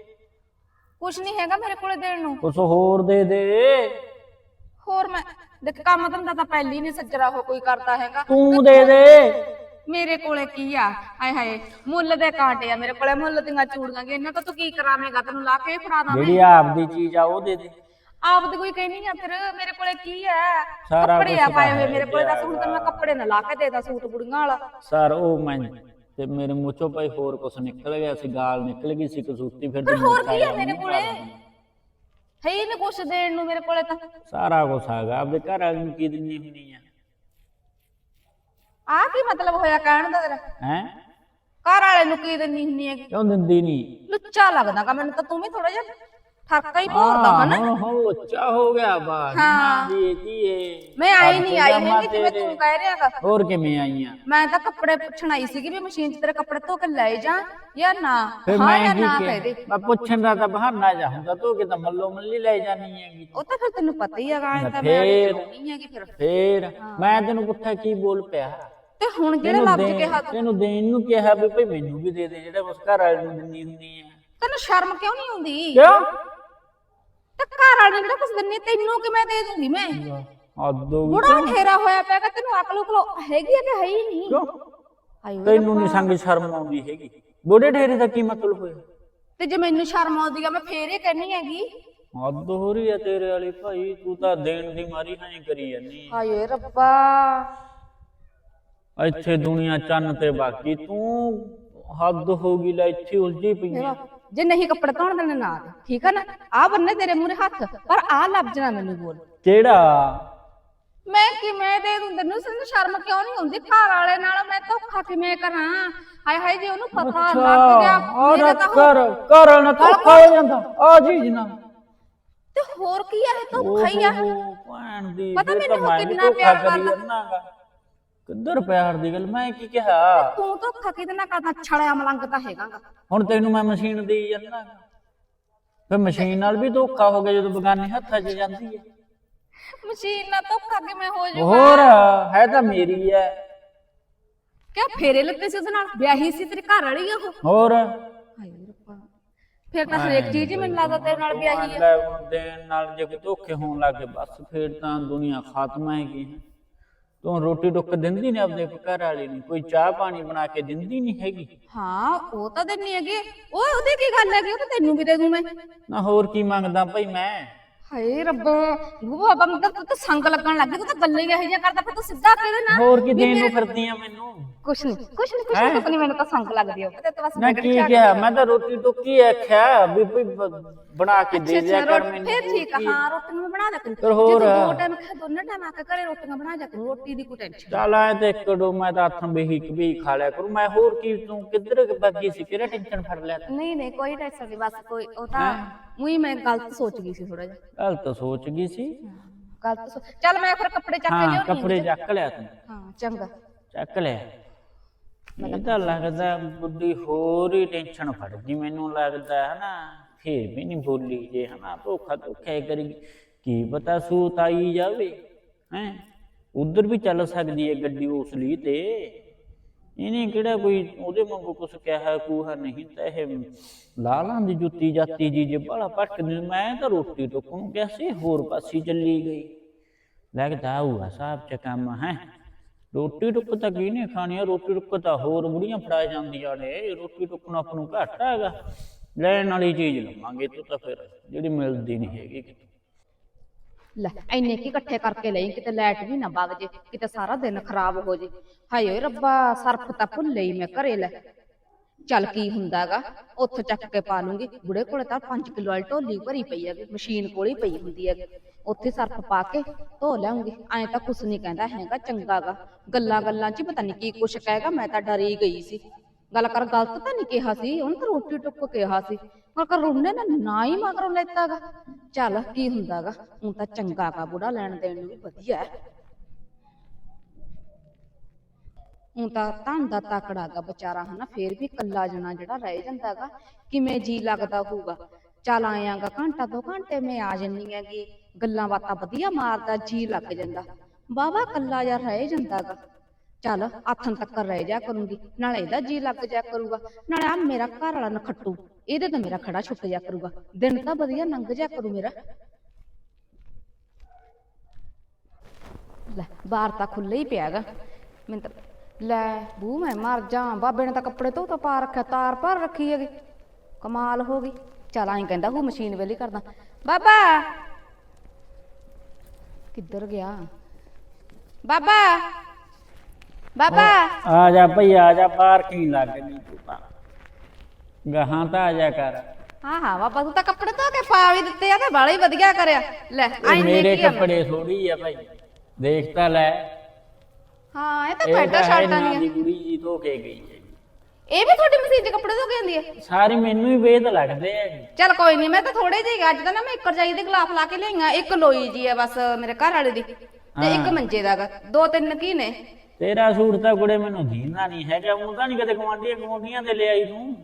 ਕੁਛ ਨਹੀਂ ਹੈਗਾ ਮੇਰੇ ਕੋਲੇ ਦੇਣ ਨੂੰ। ਕੁਛ ਹੋਰ ਦੇ ਦੇ। ਹੋਰ ਮੈਂ ਦੇਖ ਕੰਮ ਧੰਦਾ ਤਾਂ ਪਹਿਲੀ ਨਹੀਂ ਸੱਜਰਾ ਹੋ ਕੋਈ ਕਰਦਾ ਹੈਗਾ। ਤੂੰ ਦੇ ਦੇ। ਮੇਰੇ ਕੋਲੇ ਕੀ ਆ? ਹਾਏ ਹਾਏ ਮੁੱਲ ਦੇ ਕਾਂਟੇ ਆ ਮੇਰੇ ਕੋਲੇ ਮੁੱਲ ਦੀਆਂ ਚੂੜੀਆਂ ਗੀ ਇਹਨਾਂ ਤੋਂ ਤੂੰ ਕੀ ਕਰਾਵੇਂਗਾ? ਤੈਨੂੰ ਲਾ ਕੇ ਫੜਾ ਦਾਂ ਜਿਹੜੀ ਆਪ ਦੀ ਚੀਜ਼ ਆ ਉਹ ਦੇ ਦੇ। ਆਪ ਤੇ ਕੋਈ ਕਹਿਣੀ ਆ ਫਿਰ ਮੇਰੇ ਕੋਲੇ ਕੀ ਆ? ਸਾਰਾ ਕੱਪੜੇ ਆ ਕੁਛ ਪਾਏ ਤਾਂ ਹੋਏ ਮੇਰੇ ਕੋਲੇ ਦੱਸ ਹੁਣ ਤੈਨੂੰ ਮੈਂ ਕੱਪੜੇ ਨਾ ਲਾ ਕੇ ਦੇਦਾ ਸੂਟ ਬੁੜੀਆਂ ਵਾਲਾ। ਸਰ ਉਹ ਮੈਂ ਤੇ ਮੇਰੇ ਮੂੰਹ ਚੋਂ ਭਾਈ ਹੋਰ ਕੁਛ ਨਿਕਲ ਗਿਆ ਸੀ ਗਾਲ ਨਿਕਲ ਗਈ ਸੀ ਕਸੂਤੀ ਫਿਰ ਪਰ ਤੂੰ ਹੋਰ ਕੀ ਆ ਮੇਰੇ ਕੋਲੇ। ਹੈ ਹੀ ਨਹੀਂ ਕੁਛ ਦੇਣ ਨੂੰ ਮੇਰੇ ਕੋਲੇ ਤਾਂ। ਸਾਰਾ ਕੁਛ ਹੈਗਾ ਆਪਦੇ ਘਰ ਵਾਲੀ ਨੂੰ ਕੀ ਦਿੰਨੀ ਹੁੰਨੀ ਆ? ਆਹ ਕੀ ਮਤਲਬ ਹੋਇਆ ਕਹਿਣ ਦਾ ਤੇਰਾ? ਹੈ? ਘਰ ਵਾਲੇ ਨੂੰ ਕੀ ਦਿੰਨੀ ਹੁੰਨੀ ਹੈਗੀ? ਕਿਉਂ ਦਿੰਦੀ ਨਹੀਂ ਲੁੱਚਾ ਲੱਗਦਾਗਾ ਮੈਨੂੰ ਤਾਂ ਤੂੰ ਵੀ ਥੋੜਾ ਜਿਹਾ ਠਰਕਾ ਹੀ ਭੋਰਦਾ ਹਾਂ ਹਨਾ? ਹੁਣ ਹੁਣ ਉੱਚਾ ਹੋ ਗਿਆ ਬਾ ਹਾਂ। ਜੀ ਇਹ ਕੀ ਏ। ਮੈਂ ਆਈ ਨਹੀਂ ਆਈ ਹੈਗੀ ਜਿਵੇਂ। ਤੂੰ ਕਹਿ ਰਿਹਾਗਾ ਹੋਰ ਕਿਵੇਂ ਆਈਆਂ? ਮੈਂ ਤਾਂ ਕੱਪੜੇ ਪੁੱਛਣ ਆਈ ਸੀਗੀ ਵੀ ਮਸ਼ੀਨ 'ਚ ਤੇਰੇ ਕੱਪੜੇ ਧੋ ਕੇ ਲੈ ਜਾ ਜਾਂ ਨਾ। ਫਿਰ ਹਾਂ ਮੈਂ ਜਾਂ ਕੀ ਨਾ ਕਿਹਾ? ਦੇ। ਮੈਂ ਪੁੱਛਣ ਦਾ ਤਾਂ ਬਹਾਨਾ ਜਾ ਹੁੰਦਾ ਤੂੰ ਕਿਤੇ ਮੱਲੋ ਮੱਲੀ ਲੈ ਜਾਣੀ ਹੈਗੀ। ਉਹ ਤਾਂ ਫਿਰ ਤੈਨੂੰ ਪਤਾ ਹੀ ਹੈਗਾ ਐਂ ਤਾਂ ਮੈਂ ਫੇਰ? ਚਲਾਉਣੀ ਹੈਗੀ ਫਿਰ। ਫੇਰ ਮੈਂ ਤੈਨੂੰ ਪੁੱਠਾ ਕੀ ਬੋਲ ਪਿਆ? ਤੇ ਹੁਣ ਜਿਹੜੇ ਤੈਨੂੰ ਲਫ਼ਜ਼ ਦੇਣ- ਕਿਹਾ ਤੂੰ? ਤੈਨੂੰ ਦੇਣ ਨੂੰ ਕਿਹਾ ਵੀ ਭਈ ਮੈਨੂੰ ਵੀ ਦੇ ਦੇ ਜਿਹੜਾ ਉਸ ਘਰ ਵਾਲੇ ਨੂੰ ਦਿੰਨੀ ਹੁੰਦੀ ਆ। ਤੈਨੂੰ ਸ਼ਰਮ ਕਿਉਂ ਨਹੀਂ ਆਉਂਦੀ? ਕਿਉਂ? ਤੇ ਘਰ ਵਾਲੇ ਨੇ ਜਿਹੜਾ ਕੁਝ ਦਿੰਨੀ ਤੈਨੂੰ ਕਿਵੇਂ ਦੇ ਦੂੰਗੀ ਮੈਂ? ਆਦੋ ਬੁੜਾ ਠੇਰਾ ਹੋਇਆ ਪਿਆਗਾ ਤੈਨੂੰ ਅਕਲ ਉਕਲ ਹੈਗੀ ਆ ਕਿ ਹੈ ਹੀ ਨਹੀਂ? ਓਏ ਤੈਨੂੰ ਨਹੀਂ ਸੰਗ ਸ਼ਰਮ ਆਉਂਦੀ ਹੈਗੀ। ਬੋੜੇ ਢੇਰੇ ਦਾ ਕੀ ਮਤਲਬ ਹੋਇਆ? ਤੇ ਜੇ ਮੈਨੂੰ ਸ਼ਰਮ ਆਉਂਦੀ ਆ ਮੈਂ ਫੇਰ ਹੀ ਕਹਿਣੀ ਹੈਗੀ। ਹੱਦ ਹੋ ਰਹੀ ਆ ਤੇਰੇ ਵਾਲੀ ਭਾਈ ਤੂੰ ਤਾਂ ਦੇਣ ਦੀ ਮਾਰੀ ਹਾਂ ਕਰੀ ਜਾਨੀ ਹਾਏ ਰੱਬਾ। ਇੱਥੇ ਦੁਨੀਆ ਚੰਨ ਤੇ ਬਾਕੀ ਤੂੰ ਹੱਦ ਹੋ ਗਈ ਲੈ ਇੱਥੇ ਉਲਝੀ ਪਈ ਆਂ। ਜੇ ਨਹੀਂ ਕੱਪੜੇ ਧੋਣ ਦੇਣੇ ਨਾ ਦੇ, ਠੀਕ ਆ ਨਾ? ਆ ਬੰਨੇ ਤੇਰੇ ਮੂਰੇ ਹੱਥ ਪਰ ਆ ਲਫ਼ਜ਼ ਨਾ ਮੈਨੂੰ ਬੋਲ। ਕਿਹੜਾ? ਮੈਂ ਕਿਵੇਂ ਦੇ ਦੂੰ? ਤੈਨੂੰ ਤੈਨੂੰ ਸ਼ਰਮ ਕਿਉਂ ਨਹੀਂ ਆਉਂਦੀ? ਘਰ ਵਾਲੇ ਨਾਲ ਮੈਂ ਧੋਖਾ ਕਿਵੇਂ ਕਰਾਂ? ਹਾਏ ਹਾਏ ਜੇ ਉਹਨੂੰ ਪਤਾ ਲੱਗ ਗਿਆ ਔਰ ਮੇਰੇ ਤਾਂ ਉਹ- ਕਰ ਕਰ ਨਾ ਧੋਖਾ ਹੋ ਜਾਂਦਾ। ਆ ਚੀਜ਼ ਨਾ। ਤੇ ਹੋਰ ਕੀ ਆ ਇਹ ਧੋਖਾ ਹੀ ਆ। ਓਹੋ, ਭੈਣ ਦੀ ਪਤਾ ਮੈਨੂੰ ਕਿੰਨਾ ਪਿਆਰ ਕਰੀ ਕਰਦਾ। ਕਿੱਧਰ ਪਿਆਰ ਦੀ ਗੱਲ? ਮੈਂ ਕੀ ਕਿਹਾ? ਤੂੰ ਧੋਖਾ ਕਿਹਦੇ ਨਾਲ ਕਰਦਾ? ਛੜਿਆ ਮਲੰਗ ਤਾਂ ਹੈਗਾਗਾ ਹੁਣ ਤੈਨੂੰ ਮੈਂ ਮਸ਼ੀਨ ਦੇਈ ਜਾਂਦਾ। ਫਿਰ ਮਸ਼ੀਨ ਨਾਲ ਵੀ ਧੋਖਾ ਹੋ ਗਿਆ ਜਦੋਂ ਬਗਾਨੇ ਹੱਥਾਂ 'ਚ ਜਾਂਦੀ ਹੈ। ਮਸ਼ੀਨ ਨਾਲ ਧੋਖਾ ਕਿਵੇਂ ਹੋ ਜੂ ਹੋਰ ਹੈ ਤਾਂ ਮੇਰੀ ਹੈ। ਕਿਆ ਫੇਰੇ ਲੱਤੇ ਸੀ ਉਹਦੇ ਨਾਲ? ਵਿਆਹੀ ਸੀ ਤੇਰੀ ਘਰ ਵਾਲੀ ਆ ਉਹ? ਹੋਰ। ਹਾਏ ਰੱਬਾ। ਫਿਰ ਤਾਂ ਹਰੇਕ ਚੀਜ਼ ਹੀ ਮੈਨੂੰ ਲੱਗਦਾ ਤੇਰੇ ਨਾਲ ਵਿਆਹੀ ਆ ਲੈ ਦੇਣ ਨਾਲ ਜੇ ਕੋਈ ਧੋਖੇ ਹੋਣ ਲੱਗੇ ਬਸ ਫੇਰ ਤਾਂ ਦੁਨੀਆ ਖਾਤਮ ਹੈਗੀ ਹੈ। ਤੂੰ ਰੋਟੀ ਟੁੱਕ ਦਿੰਦੀ ਨਹੀਂ ਆਪਦੇ ਘਰ ਵਾਲੀ ਨੂੰ ਕੋਈ ਚਾਹ ਪਾਣੀ ਬਣਾ ਕੇ ਦਿੰਦੀ ਨਹੀਂ ਹੈਗੀ। ਹਾਂ ਉਹ ਤਾਂ ਦਿੰਨੀ ਹੈਗੀ। ਓਏ ਉਹਦੀ ਕੀ ਗੱਲ ਹੈਗੀ? ਉਹ ਤਾਂ ਤੈਨੂੰ ਵੀ ਦੇ ਦੂੰ ਮੈਂ। ਨਾ ਹੋਰ ਕੀ ਮੰਗਦਾ ਭਾਈ ਮੈਂ? ਹਾਏ ਰੱਬਾ ਬਾਬਾ ਮੈਂ ਤਾਂ ਤੂੰ ਸੰਗ ਲੱਗਣ ਲੱਗ ਗਈ ਤੂੰ ਤਾਂ ਗੱਲਾਂ ਹੀ ਇਹੋ ਜਿਹੀਆਂ ਕਰਦਾ ਫਿਰ ਤੂੰ ਸਿੱਧਾ ਕਹਿ ਦੇ ਨਾ ਹੋਰ ਕੀ ਦੇਣ ਨੂੰ ਫਿਰਦੀ ਆ ਮੈਨੂੰ? ਕੁਛ ਨਹੀਂ ਕੁਛ ਨਹੀਂ ਕੁਛ ਨਹੀਂ ਕੁਛ ਨਹੀਂ ਮੈਨੂੰ ਤਾਂ ਸੰਗ ਲੱਗਦੀ ਆ। ਤੇ ਤਾਂ ਬਸ ਮੈਂ ਕੀ ਕਿਹਾ? ਮੈਂ ਤਾਂ ਰੋਟੀ ਟੁੱਕੀ ਆਖਿਆ ਵੀ ਬ- ਬਣਾ ਕੇ ਦੇ ਦਿਆ ਕਰ ਮੈਨੂੰ। ਫਿਰ ਠੀਕ ਆ। ਹਾਂ ਰੋਟੀ ਮੈਂ ਬਣਾ? ਜੇ ਤੂੰ ਦੋ ਟਾਈਮ ਖਾ ਦੋਨੇ ਟਾਈਮ ਆ ਕੇ ਘਰੇ ਰੋਟੀਆਂ ਬਣਾ ਜਾ ਕਰੂੰ ਰੋਟੀ ਦੀ ਕੋਈ ਟੈਨਸ਼ਨ ਚੱਲ ਆਏ ਤੇ ਕੜੋ ਮੈਂ ਤਾਂ ਹੱਥਾਂ ਬੇਹੀ ਕਬੀ ਖਾ ਲਿਆ ਕਰੂ। ਮੈਂ ਹੋਰ ਕੀ ਤੂੰ ਕਿੱਧਰ ਬੱਗੀ ਸੀ? ਕਿਹੜਾ ਟੈਨਸ਼ਨ ਫੜ ਲਿਆ? ਨਹੀਂ ਨਹੀਂ ਕੋਈ ਟੈਨਸ਼ਨ ਨਹੀਂ ਬਸ ਕੋਈ ਉਹ ਤਾਂ ਉਹੀ ਮੈਂ ਗਲਤ ਸੋਚ ਗਈ ਸੀ ਥੋੜਾ ਜਿਹਾ। ਗੱਲ ਤਾਂ ਸੋਚ ਗਈ ਸੀ। ਗਲਤ ਸੋਚ ਚੱਲ ਮੈਂ ਫਿਰ ਕੱਪੜੇ ਚੱਕ ਕੇ ਹਾਂ ਕੱਪੜੇ ਚੱਕ ਲਿਆ ਤੂੰ। ਹਾਂ ਚੰਗਾ। ਚੱਕ ਲਿਆ। ਇਹ ਤਾਂ ਲੱਗਦਾ ਬੁੱਢੀ ਹੋਰ ਹੀ ਟੈਨਸ਼ਨ ਫੜ ਗਈ ਮੈਨੂੰ ਲੱਗਦਾ ਹੈ ਨਾ ਫੇਰ ਵੀ ਨਹੀਂ ਬੋਲੀ ਜੇ ਹਨਾ। ਧੋਖਾ ਧੋਖਾ ਕਰੀ। ਕੀ ਪਤਾ ਸੂਤ ਆਈ ਜਾਵੇ ਹੈ। ਉਧਰ ਵੀ ਚੱਲ ਸਕਦੀ ਹੈ ਗੱਡੀ ਉਸ ਲਈ ਤੇ। ਇਹਨੇ ਕਿਹੜਾ ਕੋਈ ਉਹਦੇ ਵਾਂਗੂ ਕੁਛ ਕਿਹਾ, ਕੂਹਾ ਨਹੀਂ ਤਾਂ ਇਹ ਲਾਲਾਂ ਦੀ ਜੁੱਤੀ ਜਾਤੀ ਜੀ, ਜੇ ਬੜਾ ਭਟਕਦੀ ਮੈਂ ਤਾਂ ਰੋਟੀ ਟੋਕਣ ਨੂੰ ਕਿਹਾ ਸੀ, ਹੋਰ ਪਾਸੇ ਚੱਲੀ ਗਈ। ਲੱਗਦਾ ਹੋਊਗਾ ਸਾਹਿਬ ਚ ਕੰਮ, ਹੈ। ਰੋਟੀ ਟੁੱਕ ਤਾਂ ਕੀ ਨਹੀਂ ਖਾਣੀ ਆ, ਰੋਟੀ ਟੁੱਕ ਤਾਂ ਹੋਰ ਬੁੜੀਆਂ ਫੜਾ ਜਾਂਦੀਆਂ ਨੇ ਰੋਟੀ ਟੁੱਕ ਨੂੰ ਆਪ ਨੂੰ ਘੱਟ ਹੈਗਾ। ਲੈਣ ਵਾਲੀ ਚੀਜ਼ ਲਵਾਂਗੇ, ਤੂੰ ਤਾਂ ਫਿਰ ਜਿਹੜੀ ਮਿਲਦੀ ਨਹੀਂ ਹੈਗੀ ਕਿਤੇ। ਲੈ ਐਨੇ ਕੀ ਇਕੱਠੇ ਕਰਕੇ ਲਈ? ਕਿਤੇ ਲਾਈਟ ਵੀ ਨਾ ਵਗ ਜੇ, ਕਿਤੇ ਸਾਰਾ ਦਿਨ ਖਰਾਬ ਹੋ ਜੇ। ਹਾਏ ਓਏ ਰੱਬਾ, ਸਰਫ ਤਾਂ ਭੁੱਲੇ ਹੀ ਮੈਂ ਘਰੇ ਲੈ। ਚੱਲ ਕੀ ਹੁੰਦਾਗਾ? ਉੱਥੇ ਚੱਕ ਕੇ ਪਾ ਲੂੰਗੀ। ਬੁੜੇ ਕੋਲੇ ਤਾਂ 5 ਕਿਲੋ ਵਾਲੀ ਢੋਲੀ ਭਰੀ ਪਈ ਹੈਗੀ, ਮਸ਼ੀਨ ਕੋਲ ਹੀ ਪਈ ਹੁੰਦੀ ਹੈਗੀ। ਉੱਥੇ ਸਰਫ ਪਾ ਕੇ ਧੋ ਲਿਆਉਂਗੀ। ਐਂ ਤਾਂ ਕੁਛ ਨਹੀਂ ਕਹਿੰਦਾ ਹੈਗਾ ਚੰਗਾਗਾ। ਗੱਲਾਂ ਗੱਲਾਂ 'ਚ ਪਤਾ ਨਹੀਂ ਕੀ ਕੁਛ ਕਹੇਗਾ, ਮੈਂ ਤਾਂ ਡਰੀ ਗਈ ਸੀ। ਗੱਲ ਕਰ, ਗਲਤ ਤਾਂ ਨਹੀਂ ਕਿਹਾ ਸੀ, ਉਹਨੇ ਤਾਂ ਰੋਟੀ ਟੁੱਕ ਕਿਹਾ ਸੀ। ਪਰ ਕਰ ਨੇ ਨਾ ਹੀ ਮਗਰੋਂ ਲੈਤਾਗਾ। ਚੱਲ ਕੀ ਹੁੰਦਾਗਾ? ਹੁਣ ਤਾਂ ਚੰਗਾ ਚੰਗਾਗਾ ਬੁੜਾ ਲੈਣ ਦੇਣ ਨੂੰ ਵੀ ਵਧੀਆ। ਹੈ ਹੁਣ ਤਾਂ ਧਨ ਤਕੜਾਗਾ ਵਿਚਾਰਾ ਹਨਾ, ਫੇਰ ਵੀ ਕੱਲਾ ਜਣਾ ਜਿਹੜਾ ਰਹਿ ਜਾਂਦਾਗਾ, ਕਿਵੇਂ ਜੀ ਲੱਗਦਾ ਹੋਊਗਾ। ਚੱਲ ਆਇਆਗਾ ਘੰਟਾ ਦੋ ਘੰਟੇ ਮੈਂ ਆ ਜੰਨੀ ਹੈਗੀ। ਗੱਲਾਂ ਬਾਤਾਂ ਵਧੀਆ ਮਾਰਦਾ, ਜੀ ਲੱਗ ਜਾਂਦਾ। ਬਾਵਾ ਕੱਲਾ ਯਾਰ ਰਹਿ ਜਾਂਦਾਗਾ। ਚੱਲ ਆਥਣ ਤੱਕ ਰਹਿ ਜਾ ਕਰੂੰਗੀ, ਨਾਲੇ ਇਹਦਾ ਜੀ ਲੱਗ ਜਾ ਕਰੂਗਾ। ਨਾਲੇ ਆ ਮੇਰਾ ਘਰ ਵਾਲਾ ਨਖੱਟੂ। ਇਹਦੇ ਤਾਂ ਮੇਰਾ ਖੜਾ ਛੁੱਟ ਜਾ ਕਰੂਗਾ। ਦਿਨ ਤਾਂ ਵਧੀਆ ਲੰਘ ਜਾ ਕਰੂ ਮੇਰਾ। ਲੈ, ਬਾਹਰ ਤਾਂ ਖੁੱਲ੍ਹਾ ਹੀ ਪਿਆਗਾ ਮੈਂ ਤਾਂ ਲੈ ਬੂ ਮੈਂ ਮਰ ਜਾ। ਬਾਬੇ ਨੇ ਤਾਂ ਕੱਪੜੇ ਧੋ ਧੋ ਪਾ ਰੱਖਿਆ, ਤਾਰ ਭਰ ਰੱਖੀ ਹੈਗੀ। ਕਮਾਲ ਹੋ ਗਈ। ਚਲ ਆਂ ਕਹਿੰਦਾ ਹੂ ਮਸ਼ੀਨ ਵੇਲੀ ਕਰਦਾ। ਬਾਬਾ! ਕਿੱਧਰ ਗਿਆ? ਬਾਬਾ! ਬਾਬਾ! ਆ ਜਾ ਭਈ, ਆ ਜਾ ਪਾਰਕਿੰਗ ਲੱਗ ਗਈ ਤੂੰ ਤਾਂ? ਗਾਹਾਂ ਤਾਂ ਆ ਜਾ ਕਰ। ਹਾਂ ਹਾਂ ਬਾਬਾ ਤੂੰ ਤਾਂ ਕੱਪੜੇ ਧੋ ਕੇ ਪਾ ਵੀ ਦਿੱਤੇ ਆ ਤੇ ਬਾਲਾ ਹੀ ਵਧੀਆ ਕਰਿਆ। ਲੈ ਇਹ ਆਈ ਮੇਰੇ ਕੀ ਆ ਕੱਪੜੇ ਥੋੜੀ ਆ ਭਾਈ। ਦੇਖ ਤਾਂ ਲੈ। ਹਾਂ ਇਹ ਤਾਂ ਇਹ ਪੈਟਾ ਤਾਂ ਹੈ ਸ਼ਰਟਾਂ ਦੀਆਂ। ਦੀ ਕੁੜੀ ਜੀ ਧੋ ਕੇ ਗਈ ਹੈ। ਇਹ ਵੀ ਤੁਹਾਡੀ ਮਸ਼ੀਨ 'ਚ ਕੱਪੜੇ ਧੋ ਕੇ ਆਉਂਦੀ ਹੈ? ਸਾਰੇ ਮੈਨੂੰ ਹੀ ਵੇਦ ਲੱਗਦੇ ਆ ਚੱਲ ਕੋਈ ਨਹੀਂ ਮੈਂ ਤਾਂ ਥੋੜੇ ਜਿਹੇ ਅੱਜ ਤਾਂ ਨਾ ਮੈਂ ਇੱਕ ਰਜਾਈ ਦੇ ਗਲਾਫ ਲਾ ਕੇ ਲਿਆਈਆਂ ਇੱਕ ਲੋਈ ਜੀ ਹੈ ਬਸ ਮੇਰੇ ਘਰ ਵਾਲੇ ਦੀ ਤੇ ਇੱਕ ਮੰਜੇ ਦਾਗਾ ਦੋ ਤਿੰਨ ਕੀ ਨੇ? ਤੇਰਾ ਸੂਟ ਤਾਂ ਕੁੜੇ ਮੈਨੂੰ ਦੀਨਾ ਨਹੀਂ ਹੈਗਾ। ਉਹ ਤਾਂ ਨਹੀਂ ਕਦੇ ਗਵਾਂਢੀਆਂ ਗਵਾਂਢੀਆਂ ਦੇ ਲਿਆਈ ਤੂੰ।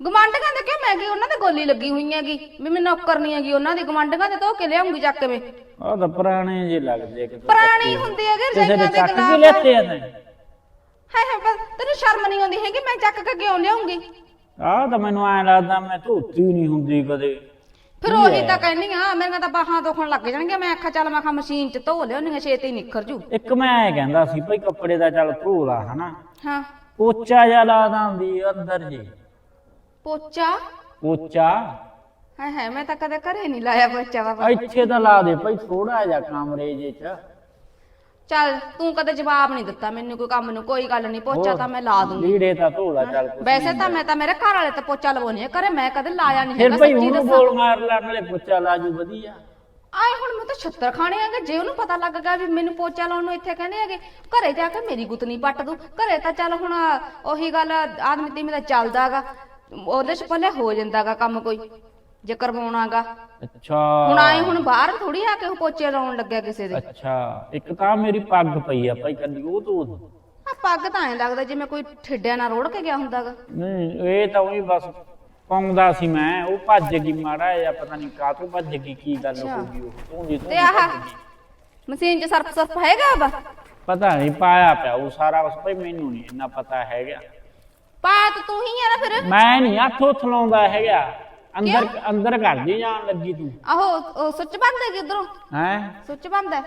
ਗਵਾਂਢੀਆਂ ਦੇ ਕਿਉਂ ਮੈਂ ਕੀ ਉਹਨਾਂ ਦੇ ਗੋਲੀ ਲੱਗੀ ਹੋਈ ਹੈਗੀ? ਵੀ ਮੈਂ ਨੌਕਰ ਨਹੀਂ ਹੈਗੀ ਉਹਨਾਂ ਦੀ ਗਵਾਂਢੀਆਂ ਦੇ ਧੋ ਕੇ ਲਿਆਉਂਗੀ ਚੱਕ ਕੇ? ਮੈਂ ਉਹ ਤਾਂ ਪੁਰਾਣੇ ਜੇ ਲੱਗਦੇ ਕਿਤੇ। ਪੁਰਾਣੀ ਹੁੰਦੀ ਹੈਗੀ ਕਿਸੇ ਦੇ ਰਜਾਈਆਂ ਦੇ ਚੱਕ ਕੇ ਗਲਾਫ ਲੈਤੇ ਆ ਤੈਂ। ਹਾਏ ਹਾਏ ਪਰ ਤੈਨੂੰ ਸ਼ਰਮ ਨਹੀਂ ਆਉਂਦੀ ਹੈਗੀ ਮੈਂ ਚੱਕ ਕੇ ਕਿਉਂ ਲਿਆਉਂਗੀ? ਆਹ ਤਾਂ ਮੈਨੂੰ ਐ ਲੱਗਦਾ ਮੈਂ ਧੋਤੀ ਨਹੀਂ ਹੁੰਦੀ ਕਦੇ। ਫਿਰ ਉਹੀ ਤਾਂ ਕਹਿੰਦੀ ਆ ਮੇਰੀਆਂ ਤਾਂ ਬਾਹਾਂ ਦੁਖਣ ਲੱਗ ਜਾਣਗੀਆਂ ਮੈਂ ਆਖਿਆ ਚੱਲ ਮੈਂ ਕਿਹਾ ਮਸ਼ੀਨ 'ਚ ਧੋ ਲਿਆਉਣੀਆਂ ਛੇਤੀ ਨਿਖਰ ਜੂ। ਇੱਕ ਮੈਂ ਐ ਕਹਿੰਦਾ ਸੀ ਭਾਈ ਕੱਪੜੇ ਦਾ ਚੱਲ ਧੋ ਲਾ ਹਨਾ। ਹਾਂ। ਪੋਚਾ ਜਿਹਾ ਲਾ ਦਾਂਦੀ ਅੰਦਰ ਜੀ। ਪੋਚਾ? ਪੋਚਾ? ਹਾਏ ਹਾਏ ਮੈਂ ਤਾਂ ਕਦੇ ਘਰੇ ਨਹੀਂ ਲਾਇਆ ਪੋਚਾ ਬਾਬਾ। ਇੱਥੇ ਤਾਂ ਲਾ ਦੇ ਭਾਈ ਥੋੜਾ ਜਿਹਾ ਕਮਰੇ ਜੇ ਚ। ਚੱਲ ਤੂੰ ਕਦੇ ਜਵਾਬ ਨਹੀਂ ਦਿੱਤਾ ਮੈਨੂੰ ਕੋਈ ਕੰਮ ਨੂੰ ਕੋਈ ਗੱਲ ਨਹੀਂ ਪੋਚਾ ਤਾਂ ਮੈਂ ਲਾ ਦੂੰਗੀ। ਲੀੜੇ ਤਾਂ ਧੋ ਲਾ ਚੱਲ ਕੁਛ ਵੈਸੇ ਤਾਂ ਮੈਂ ਤਾਂ ਮੇਰੇ ਘਰ ਵਾਲੇ ਤੇ ਪੋਚਾ ਲਵਾਉਣੀ ਆ ਘਰੇ ਮੈਂ ਕਦੇ ਲਾਇਆ ਨਹੀਂ ਫਿਰ ਭਾਈ ਉਹਨੂੰ ਬੋਲ ਮਾਰ ਲੈ ਨਾਲੇ ਪੋਚਾ ਲਾ ਜੂ ਵਧੀਆ। ਆਏ ਹੁਣ ਮੈਂ ਤਾਂ ਛੱਤਰ ਖਾਣੇ ਆਂਗੇ ਜੇ ਉਹਨੂੰ ਪਤਾ ਲੱਗ ਗਿਆ ਵੀ ਮੈਨੂੰ ਪੋਚਾ ਲਾਉਣ ਨੂੰ ਇੱਥੇ ਕਹਿੰਦੇ ਹੈਗੇ ਘਰੇ ਜਾ ਕੇ ਮੇਰੀ ਗੁੱਤ ਨਹੀਂ ਪੱਟ ਦੂ। ਘਰੇ ਤਾਂ ਚੱਲ ਹੁਣ ਉਹੀ ਗੱਲ ਆਦਮੀ ਤੇ ਮੇਰਾ ਚੱਲਦਾਗਾ ਉਹਦੇ ਚ ਪੱਲੇ ਹੋ ਜਾਂਦਾਗਾ ਕੰਮ ਕੋਈ ਜੇ ਕਰਵਾਉਣਾਗਾ ਅੱਛਾ। ਹੁਣ ਆਏ ਹੁਣ ਬਾਹਰ ਥੋੜੀ ਆ ਕੇ ਉਹ ਪੋਚੇ ਲਾਉਣ ਲੱਗਿਆ ਕਿਸੇ ਦੇ। ਅੱਛਾ ਇੱਕ ਤਾਂ ਮੇਰੀ ਪੱਗ ਪਈ ਆ ਭਾਈ ਕੱਲੀ ਉਹ ਦੇ ਆ ਪੱਗ ਤਾਂ ਐਂ ਲੱਗਦਾ ਜਿਵੇਂ ਕੋਈ ਠੇਡਿਆਂ ਨਾਲ ਰੋੜ ਕੇ ਗਿਆ ਹੁੰਦਾਗਾ। ਨਹੀਂ ਇਹ ਤਾਂ ਉਹੀ ਬਸ ਪਾਉਂਦਾ ਸੀ ਮੈਂ ਉਹ ਭੱਜ ਗਈ ਮਾੜਾ ਜਾਂ ਪਤਾ ਨਹੀਂ ਕਾਹ ਤੋਂ ਭੱਜ ਗਈ ਕੀ ਗੱਲ ਹੋ ਗਈ ਉਹ। ਤੂੰ ਜੀ ਤੇ ਆਹ ਮਸ਼ੀਨ 'ਚ ਸਰਫ ਸਰਫ ਹੈਗਾ ਵਾ? ਪਤਾ ਨਹੀਂ ਪਾਇਆ ਪਿਆ ਉਹ ਸਾਰਾ ਉਸ ਭਾਈ ਮੈਨੂੰ ਨਹੀਂ ਇੰਨਾ ਪਤਾ ਹੈਗਾ। ਪਾ ਤਾਂ ਹੀ ਆ ਨਾ ਫਿਰ। ਮੈਂ ਨਹੀਂ ਹੱਥ ਉੱਥ ਲਾਉਂਦਾ ਹੈਗਾ। ਅੰਦਰ ਅੰਦਰ ਕਰਦੀ ਜਾਣ ਲੱਗੀ ਤੂੰ। ਆਹੋ ਉਹ ਸੁੱਚ ਬੰਦ ਹੈ ਕਿਧਰੋਂ ਹੈ? ਸੁੱਚ ਬੰਦ ਹੈ।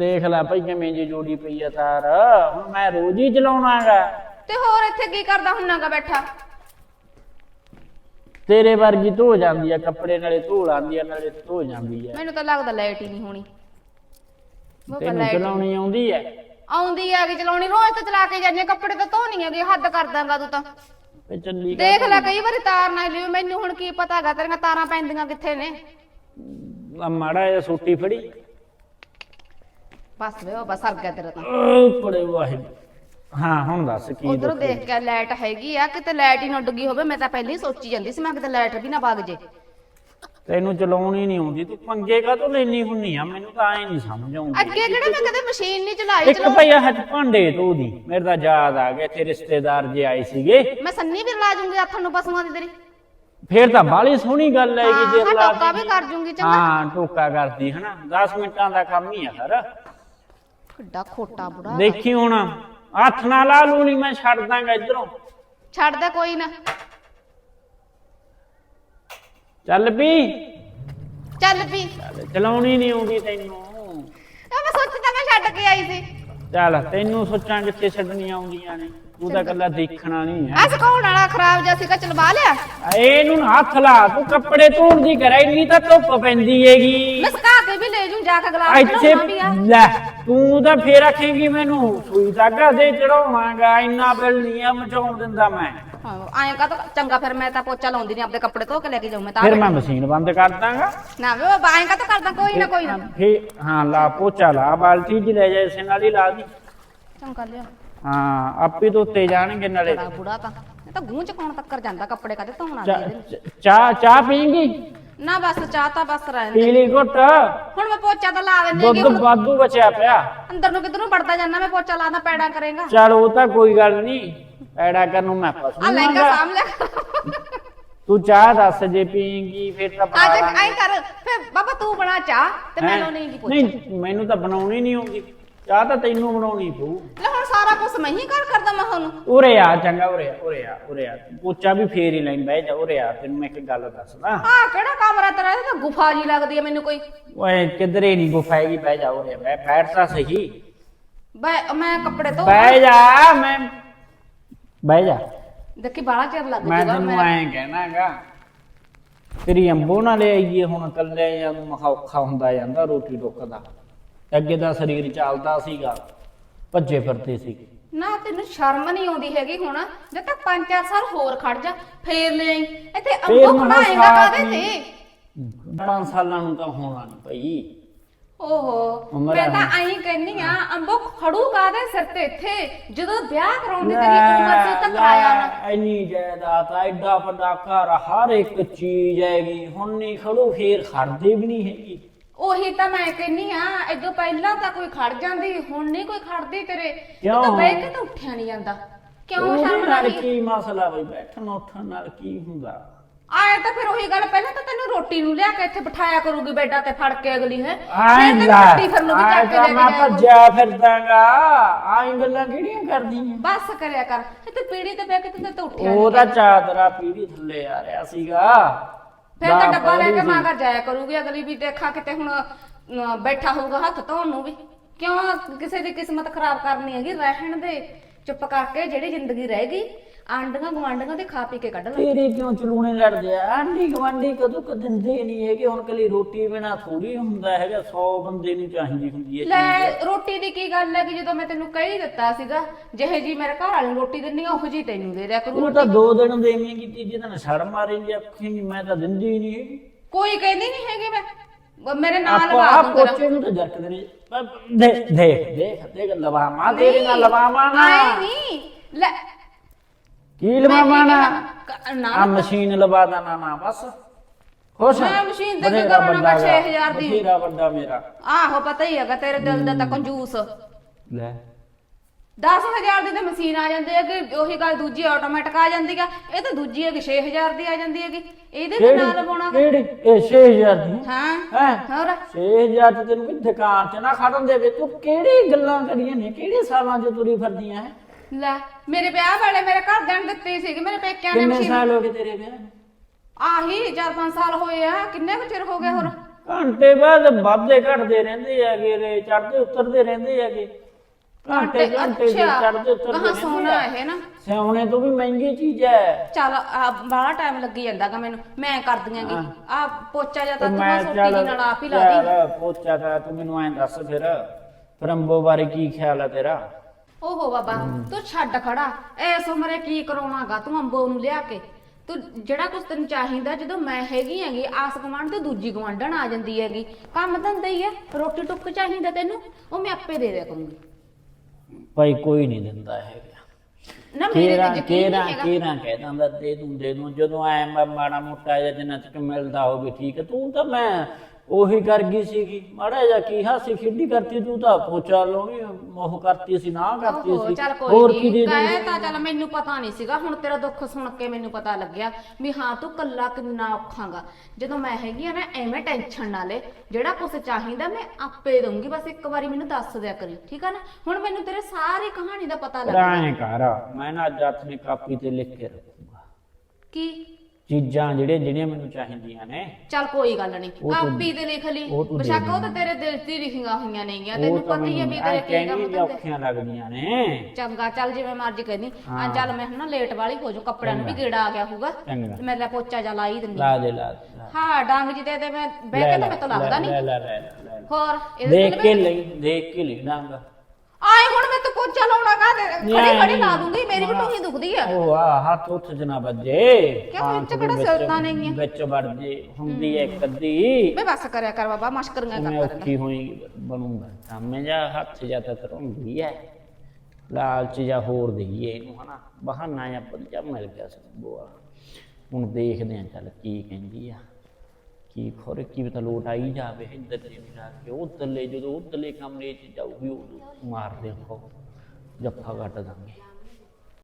ਦੇਖ ਲੈ ਭਾਈ ਕਿਵੇਂ ਜੀ ਜੋੜੀ ਪਈ ਆ ਤਾਰ। ਹੁਣ ਮੈਂ ਰੋਜ਼ ਹੀ ਚਲਾਉਣਾਗਾ। ਤੇ ਹੋਰ ਇੱਥੇ ਕੀ ਕਰਦਾ ਹੁੰਨਾਗਾ ਬੈਠਾ? ਤੇਰੇ ਵਰਗੀ ਧੋ ਜਾਂਦੀ ਆ ਕੱਪੜੇ ਨਾਲੇ ਧੋ ਲਾਂਦੀ ਆ ਨਾਲੇ ਧੋ ਜਾਂਦੀ ਆ। ਮੈਨੂੰ ਤਾਂ ਲੱਗਦਾ ਲਾਈਟ ਹੀ ਨਹੀਂ ਹੋਣੀ। ਤੈਨੂੰ ਚਲਾਉਣੀ ਆਉਂਦੀ ਐ ਆਉਂਦੀ ਆ ਕਿ ਚਲਾਉਣੀ ਰੋਜ਼ ਤਾਂ ਚਲਾ ਕੇ ਜਾਂਦੀ ਆ, ਕੱਪੜੇ ਤਾਂ ਧੋਣੀ ਹੈਗੇ ਹੱਦ ਕਰ ਦਾਂਗਾ ਤੂੰ ਤਾਂ। ਚੱਲੀ ਦੇਖ ਲੈ ਕਈ ਵਾਰੀ ਤਾਰ ਨਾ ਲਿਓ ਮੈਨੂੰ ਹੁਣ ਕੀ ਪਤਾ ਹੈਗਾ ਤੇਰੀਆਂ ਤਾਰਾਂ ਪੈਂਦੀਆਂ ਕਿੱਥੇ ਨੇ? ਆ ਮਾੜਾ ਜਿਹਾ ਸੋਟੀ ਫੜੀ। ਬਸ ਵੇ ਉਹ ਬਸ ਸਰ ਗਿਆ ਤੇਰਾ ਤਾਂ। ਪੜੇ ਵਾਹਿਗੁਰੂ ਹਾਂ ਹੁਣ ਦੱਸ ਕੀ ਉਧਰੋਂ ਦੇਖ ਕੇ ਲਾਈਟ ਹੈਗੀ ਆ ਕਿਤੇ ਲਾਈਟ ਹੀ ਨਾ ਡੁੱਗੀ ਹੋਵੇ ਮੈਂ ਤਾਂ ਪਹਿਲਾਂ ਹੀ ਸੋਚੀ ਜਾਂਦੀ ਸੀ ਮੈਂ ਕਿਤੇ ਲਾਈਟ ਵੀ ਨਾ ਵਗ ਜੇ। ਤੈਨੂੰ ਚਲਾਉਣੀ ਨਹੀਂ ਆਉਂਦੀ। ਤੂੰ ਪੰਗੇ ਕਾਹਤੋਂ ਲੈਣੀ ਹੁੰਨੀ ਆ? ਮੈਨੂੰ ਤਾਂ ਐ ਨਹੀਂ ਸਮਝ ਆਉਂਦੀ। ਅੱਗੇ ਕਿਹੜਾ ਮੈਂ ਕਦੇ ਮਸ਼ੀਨ ਨਹੀਂ ਚਲਾਈ ਇੱਕ ਭਈਆ ਹੱਥ ਭਾਂਡੇ ਧੋਦੀ ਮੇਰੇ ਤਾਂ ਯਾਦ ਆ ਗਿਆ ਇੱਥੇ ਰਿਸ਼ਤੇਦਾਰ ਜੇ ਆਏ ਸੀਗੇ। ਮੈਂ ਸੰਨੀ ਵੀ ਲਾ ਜੂੰਗੀ ਹੱਥਾਂ ਨੂੰ ਪਸ਼ੂਆਂ ਦੀ ਤੇਰੀ। ਫੇਰ ਤਾਂ ਬਾਲੀ ਸੋਹਣੀ ਗੱਲ ਹੈ ਕਿ ਜੇ ਹਾਂ ਲਾ ਟੋਕਾ ਵੀ ਕਰ ਜੂੰਗੀ ਚੰਗਾ। ਹਾਂ ਟੋਕਾ ਕਰਦੀ ਹਨਾ? 10 ਮਿੰਟਾਂ ਦਾ ਕੰਮ ਹੀ ਆ ਸਰ। ਕਿੱਡਾ ਖੋਟਾ ਬੁੜਾ। ਦੇਖੀ ਹੁਣ ਹੱਥ ਨਾਲ ਲਾ ਲੂ ਨਹੀਂ ਮੈਂ ਛੱਡ ਦਾਂਗਾ ਇਧਰੋਂ। ਛੱਡ ਦੇ ਕੋਈ ਨਾ। ਚੱਲ ਪੀ। ਚੱਲ ਵੀ ਚੱਲ, ਚਲਾਉਣੀ ਨਹੀਂ ਆਉਂਦੀ ਤੈਨੂੰ। ਆ ਮੈਂ ਸੋਚੀ ਤਾਂ ਮੈਂ ਛੱਡ ਕੇ ਆਈ ਸੀ। ਚੱਲ ਤੈਨੂੰ ਸੋਚਾਂ ਕਿੱਥੇ ਛੱਡਣੀਆਂ ਆਉਂਦੀਆਂ ਨੇ। ਤੂੰ ਤਾਂ ਕੱਲਾ ਦੇਖਣਾ ਨਹੀਂ ਹੈ। ਆ ਸਕਾਉਣ ਵਾਲਾ ਖਰਾਬ ਜਿਹਾ ਸੀਗਾ ਚਲਵਾ ਲਿਆ। ਇਹਨੂੰ ਨਾ ਹੱਥ ਲਾ ਤੂੰ ਕੱਪੜੇ ਧੋਣ ਦੀ ਕਰਾਈ ਇੰਨੀ ਤਾਂ ਧੁੱਪ ਪੈਂਦੀ ਹੈਗੀ। ਮੈਂ ਕੇ ਵੀ ਲੈ ਜੂ ਜਾ ਕੇ ਗਲਾਸ ਇੱਥੇ ਵੀ ਆ। ਲੈ ਤੂੰ ਤਾਂ ਫੇਰ ਆਖੇਂਗੀ ਮੈਨੂੰ ਸੂਈ ਧਾਗਾ ਦੇ ਚੜਾਵਾਂਗਾ ਇੰਨਾ ਬਿੱਲ ਨਹੀਂ ਆ ਮਚਾਉਣ ਦਿੰਦਾ ਮੈਂ। ਆਏ ਕਾ ਤਾਂ ਚੰਗਾ ਫਿਰ ਮੈਂ ਤਾਂ ਪੋਚਾ ਲਾਉਂਦੀ ਨਹੀਂ ਆਪਦੇ ਕੱਪੜੇ ਧੋ ਕੇ ਲੈ ਕੇ ਜਾਉ ਮੈਂ ਤਾਂ ਫਿਰ ਮੈਂ ਮਸ਼ੀਨ ਬੰਦ ਕਰ ਦਾਂਗਾ। ਨਾ ਵੇ ਆਏ ਕਾ ਤਾਂ ਕਰਦਾ ਕੋਈ ਨਾ ਕੋਈ ਨਾ। ਫੇ ਹਾਂ ਲਾ ਪੋਚਾ ਲਾ ਬਾਲਟੀ ਚ ਲੈ ਜਾ ਇਸੇ ਨਾਲ ਹੀ ਲਾ ਦੀ। ਚੰਗਾ ਲਿਆ। ਹਾਂ ਆਪੇ ਧੋਤੇ ਜਾਣਗੇ ਨਾਲੇ। ਬੜਾ ਬੁੜਾ ਤਾਂ। ਇਹ ਤਾਂ ਗੂੰਹ ਚ ਕੌਣ ਤੱਕਰ ਜਾਂਦਾ ਕੱਪੜੇ ਕਦੇ ਧੋਣਾ ਚ- ਚਾਹ ਚਾਹ ਪੀਂਗੀ? ਨਾ ਬਸ ਚਾਹ ਤਾਂ ਬਸ ਰਹਿਣ ਪੀ ਦੇ। ਲਈ ਘੁੱਟ। ਹੁਣ ਮੈਂ ਪੋਚਾ ਤਾਂ ਲਾ ਦਿੰਦੀ ਹੈਗੀ, ਦੁੱਧ ਵਾਧੂ ਬਚਿਆ ਪਿਆ। ਅੰਦਰ ਨੂੰ ਕਿਧਰੋਂ ਵੜਦਾ ਜਾਂਦਾ ਮੈਂ ਪੋਚਾ ਲਾਦਾ ਪੈੜਾ ਕਰੇਗਾ। ਚਲ ਉਹ ਤਾਂ ਕੋਈ ਗੱਲ ਨਹੀਂ ਐਡਾ ਕਰਨ ਨੂੰ ਮੈਂ ਪਸੂ ਆ ਲਹਿੰਗਾ ਸਾਂਭ ਲਿਆ ਤੂੰ ਚਾਹ ਦੱਸ ਜੇ ਪੀਂਗੀ ਫਿਰ ਤਾਂ ਬਣਾ ਅੱਜ ਲਾਂਗੇ। ਐਂ ਕਰ ਫਿਰ ਬਾਬਾ ਤੂੰ ਬਣਾ ਚਾਹ ਤੇ ਮੈਂ ਹੈਂ? ਲਾਉਣੀ ਜੀ ਪੋਚਾ ਨਹੀਂ ਮੈਨੂੰ ਤਾਂ ਬਣਾਉਣੀ ਨਹੀਂ ਆਉਂਦੀ। ਚਾਹ ਤਾਂ ਤੈਨੂੰ ਬਣਾਉਣੀ ਪਊ। ਲੈ ਹੁਣ ਸਾਰਾ ਕੁਝ ਮੈਂ ਹੀ ਕਰ ਕਰਦਾ ਮੈਂ ਹੁਣ। ਉਰੇ ਆ ਚੰਗਾ ਉਰੇ ਆ ਉਰੇ ਆ ਉਰੇ ਆ। ਪੋਚਾ ਵੀ ਫੇਰ ਹੀ ਲੈਂ ਬਹਿ ਜਾ ਉਰੇ ਆ ਤੈਨੂੰ ਮੈਂ ਇੱਕ ਗੱਲ ਦੱਸਦਾ। ਆ ਕਿਹੜਾ ਕਮਰਾ ਤੇਰਾ ਇਹ ਤਾਂ ਗੁਫਾ ਜੀ ਲੱਗਦੀ ਹੈ ਮੈਨੂੰ ਕੋਈ। ਓਏ ਕਿਧਰੇ ਨਹੀਂ ਗੁਫਾਏਗੀ ਬਹਿ ਜਾ ਉਰੇ ਬਹਿ ਬੈਠ ਤਾਂ ਸਹੀ। ਬੈ ਮੈਂ ਕੱਪੜੇ ਧੋ ਬਹਿ ਜਾ ਮੈਂ ਬਹਿ ਜਾ। ਦੇਖੀ ਬਾਲਾ ਚਿਰ ਲੱਗ ਮੈਂ ਤੈਨੂੰ ਐਂ ਕਹਿਣਾਗਾ ਤੇਰੀ ਅੰਬੋ ਨਾਲ ਆਈਏ ਹੁਣ ਕੱਲੇ ਜਾਂ ਮਖਾ ਔਖਾ ਹੁੰਦਾ ਜਾਂਦਾ ਰੋਟੀ ਟੁੱਕਦਾ। ਅੱਗੇ ਦਾ ਸਰੀਰ ਚੱਲਦਾ ਸੀਗਾ ਭੱਜੇ ਫਿਰਦੇ ਸੀਗੇ। ਨਾ ਤੈਨੂੰ ਸ਼ਰਮ ਨਹੀਂ ਆਉਂਦੀ ਹੈਗੀ ਹੁਣ ਜਦ ਤੱਕ 5-4 ਸਾਲ ਹੋਰ ਖੜ ਜਾ ਫੇਰ ਲੈ ਆਈ। ਇੱਥੇ ਬਣਾਏਗਾ ਸਾਥ ਕਾਦੇ ਤੇ? ਪੰਜ ਸਾਲਾਂ ਨੂੰ ਤਾਂ ਹੋਣਾ ਨਹੀਂ ਪਈ ਓਹੋ ਉਮਰ ਮੈਂ ਆ ਤਾਂ ਐਂ ਕਹਿੰਨੀ ਆ ਅੰਬੋ ਖੜੂਗਾ ਦੇ ਸਿਰ ਤੇ ਇੱਥੇ? ਜਦੋਂ ਵਿਆਹ ਕਰਾਉਣ ਦੀ ਤੇਰੀ ਉਮਰ ਸੀ ਤਾਂ ਕਰਾਇਆ ਨਾ। ਇੰਨੀ ਜਾਇਦਾਦ ਆ ਐਡਾ ਵੱਡਾ ਘਰ ਹਰ ਇੱਕ ਚੀਜ਼ ਹੈਗੀ। ਹੁਣ ਨਹੀਂ ਖੜੂ ਫੇਰ ਖੜਦੇ ਵੀ ਨਹੀਂ ਹੈਗੀ। ਉਹੀ ਤਾਂ ਮੈਂ ਕਹਿੰਨੀ ਆ ਇਦੋਂ ਪਹਿਲਾਂ ਤਾਂ ਕੋਈ ਖੜ ਜਾਂਦੀ ਹੁਣ ਨਹੀਂ ਕੋਈ ਖੜਦੀ ਤੇਰੇ। ਕਿਉਂ? ਤੂੰ ਬਹਿ ਕੇ ਤਾਂ ਉੱਠਿਆ ਨਹੀਂ ਜਾਂਦਾ। ਕਿਉਂ ਉਹਦੇ ਸ਼ਰਮ ਨਾਲ ਕੀ ਮਸਲਾ ਬਈ? ਬੈਠਣ ਉੱਠਣ ਨਾਲ ਕੀ ਹੁੰਦਾ? ਆਏ ਤਾਂ ਫਿਰ ਉਹੀ ਗੱਲ ਪਹਿਲਾਂ ਤਾਂ ਤੈਨੂੰ ਰੋਟੀ ਨੂੰ ਲਿਆ ਕੇ ਇੱਥੇ ਬਿਠਾਇਆ ਕਰੂਗੀ ਬੈੱਡਾਂ ਤੇ ਫੜ ਕੇ ਅਗਲੀ ਹੈ? ਆਏ ਫਿਰ ਲੈ ਰੋਟੀ ਫਿਰ ਨੂੰ ਵੀ ਆਏ ਚੱਕ ਕੇ ਤਾਂ ਲੈ ਮੈਂ ਕੇ ਜਾਇਆ ਕਰੂ। ਭੱਜਿਆ ਫਿਰਦਾਗਾ। ਆਈ ਗੱਲਾਂ ਕਿਹੜੀਆਂ ਕਰਦੀਆਂ? ਬਸ ਕਰਿਆ ਕਰ। ਇਹ ਤੇ ਪੀੜੀ ਤੇ ਬਹਿ ਕੇ ਤੂੰ ਤਾਂ ਉੱਠਿਆ ਨੀ ਉਹਦਾ ਚਾਦਰਾ ਪੀੜੀ ਥੱਲੇ ਆ ਰਿਹਾ ਸੀਗਾ। ਫਿਰ ਤਾਂ ਡੱਬਾ ਲੈ ਕੇ। ਮਾਂ ਘਰ ਜਾਇਆ ਕਰੂਗੀ ਅਗਲੀ ਵੀ ਦੇਖਾ ਕਿਤੇ ਹੁਣ ਬੈਠਾ ਹੋਊਗਾ ਹੱਥ ਧੋਣ ਨੂੰ ਵੀ। ਕਿਉਂ? ਕਿਸੇ ਦੀ ਕਿਸਮਤ ਖਰਾਬ ਕਰਨੀ ਹੈਗੀ ਰਹਿਣ ਦੇ। ਚੁੱਪ ਕਰਕੇ ਜਿਹੜੀ ਜ਼ਿੰਦਗੀ ਰਹਿ ਗਈ ਆਂਡੀਆਂ ਗਵਾਂਡੀਆਂ ਦੇ ਖਾ ਪੀ ਕੇ ਕੱਢ ਲੈ ਤੇਰੇ ਕਿਉਂ ਚਲੂਣੇ ਲੜਦੇ ਆ? ਆਂਢੀ ਗਵਾਂਢੀ ਕਦੋਂ ਕ ਦਿੰਦੇ ਨਹੀਂ ਹੈਗੇ? ਹੁਣ ਕਲੀ ਰੋਟੀ ਬਿਨਾ ਥੋੜੀ ਹੁੰਦਾ ਹੈਗਾ 100 ਬੰਦੇ ਨੂੰ ਚਾਹੀਦੀ ਹੁੰਦੀ ਹੈ ਲੈ ਰੋਟੀ ਦੀ ਕੀ ਗੱਲ ਹੈ ਕਿ ਜਦੋਂ ਮੈਂ ਤੈਨੂੰ ਕਹੀ ਦਿੱਤਾ ਸੀਗਾ ਜਿਹੇ ਜੀ ਮੇਰੇ ਘਰ ਵਾਲੇ ਨੂੰ ਰੋਟੀ ਦਿੰਨੀ ਆ ਉਹੋ ਜੀ ਤੈਨੂੰ ਦੇ ਦਿਆ ਕਰੂ ਉਹ ਤਾਂ ਦੋ ਦਿਨ ਦੇਵੇਂਗੀ ਤੀਜੇ ਦਿਨ ਛੜ ਮਾਰੇਂਗੀ ਅੱਖੀਂ ਮੈਂ ਤਾਂ ਦਿੰਦੀ ਹੀ ਨਹੀਂ ਹੈਗੀ। ਕੋਈ ਕਹਿੰਦੀ ਨਹੀਂ ਹੈਗੀ ਮੈਂ। ਮੇਰੇ ਨਾਲ ਆਪਾਂ ਲਵਾ ਆ ਦੂੰ ਤੇਰਾ ਪੋਚੇ ਨੂੰ ਤਾਂ ਜਰਕਦੇ ਨਹੀਂ ਦੇਖ ਦੇਖ ਦੇਖ ਦੇਖ ਲਵਾਵਾਂ ਤੇਰੇ ਨਾਲ ਲਵਾਵਾਂ ਨਾ। ਆਏ ਨਹੀਂ ਲੈ ਕੀ ਲਵਾਵਾਂ ਨਾ? ਕ- ਨਾ ਆ ਮਸ਼ੀਨ ਲਵਾ ਦੇਣਾ ਨਾ ਬਸ। ਖੁਸ਼ ਮੈਂ ਮਸ਼ੀਨ ਤੇ ਕੀ ਬਥੇਰਾ ਮੈਂ 6000 ਦੀ। ਬਥੇਰਾ ਵੱਡਾ ਮੇਰਾ। ਆਹੋ ਪਤਾ ਹੀ ਹੈਗਾ ਤੇਰੇ ਦਿਲ ਦਾ ਤਾਂ ਕੰਜੂਸ। ਲੈ। 10000 ਦੀ ਤਾਂ ਮਸ਼ੀਨ ਆ ਜਾਂਦੀ ਹੈ ਕਿ ਉਹੀ ਗੱਲ ਦੂਜੀ ਆਟੋਮੈਟਿਕ ਆ ਜਾਂਦੀ ਆ। ਇਹ ਤਾਂ ਦੂਜੀ ਹੈ ਕਿ 6000 ਦੀ ਆ ਜਾਂਦੀ ਹੈਗੀ। ਇਹਦੇ ਤੇ ਨਾਲ ਲਵਾਉਣਾ ਕਿਹੜੀ? ਇਹ 6000 ਦੀ। ਹਾਂ ਹੈ? ਹੋਰ? 6000 ਤੇ ਤੈਨੂੰ ਕਿ ਦੁਕਾਨ 'ਚ ਨਾ ਖੜਨ ਦੇਵੇ? ਤੂੰ ਕਿਹੜੀ ਗੱਲਾਂ ਕਰੀਆਂ ਨੇ? ਕਿਹੜੇ ਸਾਲਾਂ 'ਚ ਤੁਰੀ ਫਿਰਦੀਆਂ ਹੈ? ਲੈ ਮੇਰੇ ਵਿਆਹ ਵਾਲੇ ਮੇਰੇ ਘਰ ਦੇਣ ਦਿੱਤੀ ਸੀਗੀ ਮੇਰੇ ਪੇਕਿਆਂ ਨੇ ਕਿੰਨੇ ਮਸ਼ੀਨ ਸਾਲ ਹੋ ਗਏ ਤੇਰੇ ਵਿਆਹ ਨੂੰ? ਆਹੀ 4-5 ਸਾਲ ਹੋਏ ਆ ਕਿੰਨੇ ਕੁ ਚਿਰ ਹੋ ਗਏ ਹੋਰ? ਘੰਟੇ ਬਾਅਦ ਵਾਧੇ ਘਟਦੇ ਰਹਿੰਦੇ ਹੈਗੇ ਰੇ ਚੜਦੇ ਉਤਰਦੇ ਰਹਿੰਦੇ ਹੈਗੇ। ਘੰਟੇ ਘੰਟੇ ਦੇ ਚੜਦੇ ਉਤਰਦੇ ਕਹਾਂ ਰਹਿੰਦੇ ਸੋਨਾ। ਇਹ ਨਾ। ਸਿਆਉਣੇ ਤੋਂ ਵੀ ਮਹਿੰਗੀ ਚੀਜ਼ ਹੈ ਚੱਲ ਆ ਬਾਹਲਾ ਟਾਈਮ ਲੱਗੀ ਜਾਂਦਾਗਾ ਮੈਨੂੰ ਮੈਂ ਕਰ ਦਿਆਂਗੀ ਆ ਪੋਚਾ ਜਾਂ ਤੇ ਤਾਂ ਮੈਂ ਸੋਟੀ ਚੱਲ ਨਾਲ ਆਪ ਹੀ ਲਾ ਦੀ। ਪੋਚਾ ਤਾਂ ਤੂੰ ਮੈਨੂੰ ਐਂ ਦੱਸ ਫਿਰ। ਫਿਰ ਅੰਬੋ ਬਾਰੇ ਕੀ ਖਿਆਲ ਹੈ ਤੇਰਾ? ਓਹੋ ਬਾਬਾ ਤੂੰ ਛੱਡ ਖੜਾ। ਐਸ ਉਮਰੇ ਕੀ ਕਰਾਉਣਾਗਾ? ਤੂੰ ਅੰਬੋ ਨੂੰ ਲਿਆ ਕੇ। ਤੂੰ ਜਿਹੜਾ ਕੁਝ ਤੈਨੂੰ ਚਾਹੀਦਾ ਜਦੋਂ ਮੈਂ ਹੈਗੀ ਹੈਗੀ ਆਸ ਗਵਾਂਢ ਤੇ ਦੂਜੀ ਗਵਾਂਢਣ ਆ ਜਾਂਦੀ ਹੈਗੀ। ਕੰਮ ਧੰਦਾ ਹੀ ਹੈ ਰੋਟੀ ਟੁੱਕ ਚਾਹੀਦਾ ਤੈਨੂੰ ਉਹ ਮੈਂ ਆਪੇ ਦੇ ਦਿਆ ਕਰੂੰਗੀ। ਭਾਈ ਕੋਈ ਨਹੀਂ ਦਿੰਦਾ ਹੈਗਾ। ਨਾ ਮੇਰੇ ਕੇਰਾ ਤੇ ਯਕੀਨ ਕੇਰਾ ਨਹੀਂ ਹੈਗਾ। ਕੇਰਾ ਕਹਿ ਦਿੰਦਾ ਦੇ ਦੂੰ ਦੇ ਦੂੰ। ਜਦੋਂ ਐ ਮੈਂ ਮਾੜਾ ਮੋਟਾ ਜਿਹਾ ਜਿੰਨਾ ਚ ਮਿਲਦਾ ਹੋਵੇ ਠੀਕ ਹੈ। ਤੂੰ ਤਾਂ ਮੈਂ ਉਹੀ ਕਰ ਗਈ ਸੀਗੀ। ਮਾੜਾ ਜਿਹਾ ਕੀ ਹਾਸੀ ਖੇਡੀ ਕਰਤੀ ਤੂੰ ਤਾਂ ਪੋਚਾ ਲਾਉਣੀ ਉਹ ਕਰਤੀ ਸੀ ਨਾ ਕਰਤੀ ਓਹੋ ਸੀ ਚੱਲ ਹੋਰ ਕੋਈ ਕੀ ਦੇ ਨਹੀਂ ਦੂੰ ਕਹੇ ਤਾਂ ਚੱਲ ਮੈਨੂੰ ਪਤਾ ਨਹੀਂ ਸੀਗਾ ਹੁਣ ਤੇਰਾ ਦੁੱਖ ਸੁਣ ਕੇ ਮੈਨੂੰ ਪਤਾ ਲੱਗਿਆ ਵੀ ਹਾਂ ਤੂੰ ਕੱਲਾ ਕਿੰਨਾ ਔਖਾਂਗਾ। ਜਦੋਂ ਮੈਂ ਹੈਗੀ ਆ ਨਾ ਐਵੇਂ ਟੈਨਸ਼ਨ ਨਾ ਲੈ ਜਿਹੜਾ ਕੁਝ ਚਾਹੀਦਾ ਮੈਂ ਆਪੇ ਦਊਂਗੀ ਬਸ ਇੱਕ ਵਾਰੀ ਮੈਨੂੰ ਦੱਸ ਦਿਆ ਕਰੀ ਠੀਕ ਆ ਨਾ? ਹੁਣ ਮੈਨੂੰ ਤੇਰੇ ਸਾਰੀ ਕਹਾਣੀ ਦਾ ਪਤਾ ਲੱਗ ਕਰ ਮੈਂ ਨਾ ਅੱਜ ਨੇ ਕਾਪੀ ਤੇ ਲਿਖ ਕੇ ਰੱਖੂਗਾ। ਕੀ? ਚੀਜ਼ਾਂ ਜਿਹੜੀਆਂ ਜਿਹੜੀਆਂ ਮੈਨੂੰ ਚਾਹੀਦੀਆਂ ਨੇ। ਚੱਲ ਕੋਈ ਗੱਲ ਨਹੀਂ। ਉਹ ਤੂੰ- ਕਾਪੀ ਤੇ ਲਿਖ ਲਈ। ਉਹ ਤੂੰ ਦੇ ਬੇਸ਼ੱਕ ਉਹ ਤਾਂ ਤੇਰੇ ਦਿਲ 'ਚ ਹੀ ਲਿਖੀਆਂ ਹੋਈਆਂ ਨੇਗੀਆਂ ਤੈਨੂੰ ਤਾਂ ਪਤਾ ਹੀ ਹੈ ਵੀ ਮੈਨੂੰ ਤੇਰੇ ਕੀ ਕੰਮ ਧੰਦੇ ਔਖੀਆਂ ਲੱਗਦੀਆਂ ਨੇ। ਚੰਗਾ ਚੱਲ ਜਿਵੇਂ ਮਰਜ਼ੀ ਕਹਿੰਦੀ ਆ। ਚੱਲ ਮੈਂ ਹੁਣ ਨਾ ਲੇਟ ਵਾਲੀ ਹੋ ਜਾ ਕੱਪੜਿਆਂ ਨੂੰ ਵੀ। ਗੇੜਾ ਆ ਗਿਆ ਹੋਊਗਾ। ਚੰਗਾ। ਤੇ ਮੈਂ ਲੈ ਪੋਚਾ ਜਾ ਲਾ ਹੀ। ਦਿੰਦੀ ਲਾ ਦੇ। ਲਾ ਦੇ, ਲਾ। ਹਾਂ ਡੰਗ ਜੀ ਦੇ ਦੇ ਮੈਂ ਬਹਿ ਕੇ ਤਾਂ ਲੈ, ਮੈਂ ਤਾਂ ਲੈ, ਲੱਗਦਾ ਨਹੀਂ। ਲੈ ਲੈ ਲੈ ਲੈ, ਲੈ। ਹੋਰ ਇਹਦੇ ਦੇਖ ਕੇ ਲਈ ਦੇਖ ਕੇ ਲਈ ਡਾਂਗਾ ਆਏ ਹੁਣ ਮੈਂ ਤਾਂ ਪੋਚਾ ਲਾਉਣਾ ਕਾ ਦੇ ਖੜੀ ਨਹੀਂ, ਖੜੀ ਲਾ ਦੂੰਗੀ ਮੇਰੀ ਵੀ ਹਾਂ। ਟੂਹੀ ਦੁਖਦੀ ਆ। ਉਹ ਆ ਹੱਥ ਉੱਠ ਜਨਾ ਵੱਜੇ। ਕਿਉਂ ਹਾਂ, ਵਿੱਚ ਤੂੰ ਕਿਹੜਾ ਵਿੱਚ- ਸਿਲਤਾਂ ਨੇਗੀਆਂ? ਵਿੱਚ ਵੜ ਜੇ ਹੁੰਦੀ ਐ ਇੱਕ ਅੱਧੀ। ਮੈਂ ਬਸ ਕਰਿਆ ਕਰ ਬਾਬਾ ਮਸ਼ਕਰੀਆਂ ਮੈਂ ਕਰਦਾ ਰਹਿੰਦਾ ਔਖੀ ਹੋਈ ਬਣੂੰਗਾ। ਕੰਮ ਜਾ ਹੱਥ ਜਾ ਤਾਂ ਤਰੁੰਦੀ ਐ। ਲਾਲਚ ਜਾਂ ਹੋਰ ਦਈਏ ਇਹਨੂੰ ਹਨਾ? ਬਹਾਨਾ ਜਾਂ ਮਿਲ ਗਿਆ ਹੁਣ ਦੇਖਦੇ ਆ ਚੱਲ ਕੀ ਕਹਿੰਦੀ ਆ। ਕੀ ਖੋਰ ਕੀ ਪਤਾ ਲੋਟ ਆਈ ਜਾਵੇ ਕੇ। ਉਧਰਲੇ ਜਦੋਂ ਉਧਰਲੇ ਕਮਰੇ 'ਚ ਜਾਊਗੀ ਉਹ। ਮਾਰਦੇ ਹੋ ਜੱਫਾ ਕੱਟ ਦਾਂਗੇ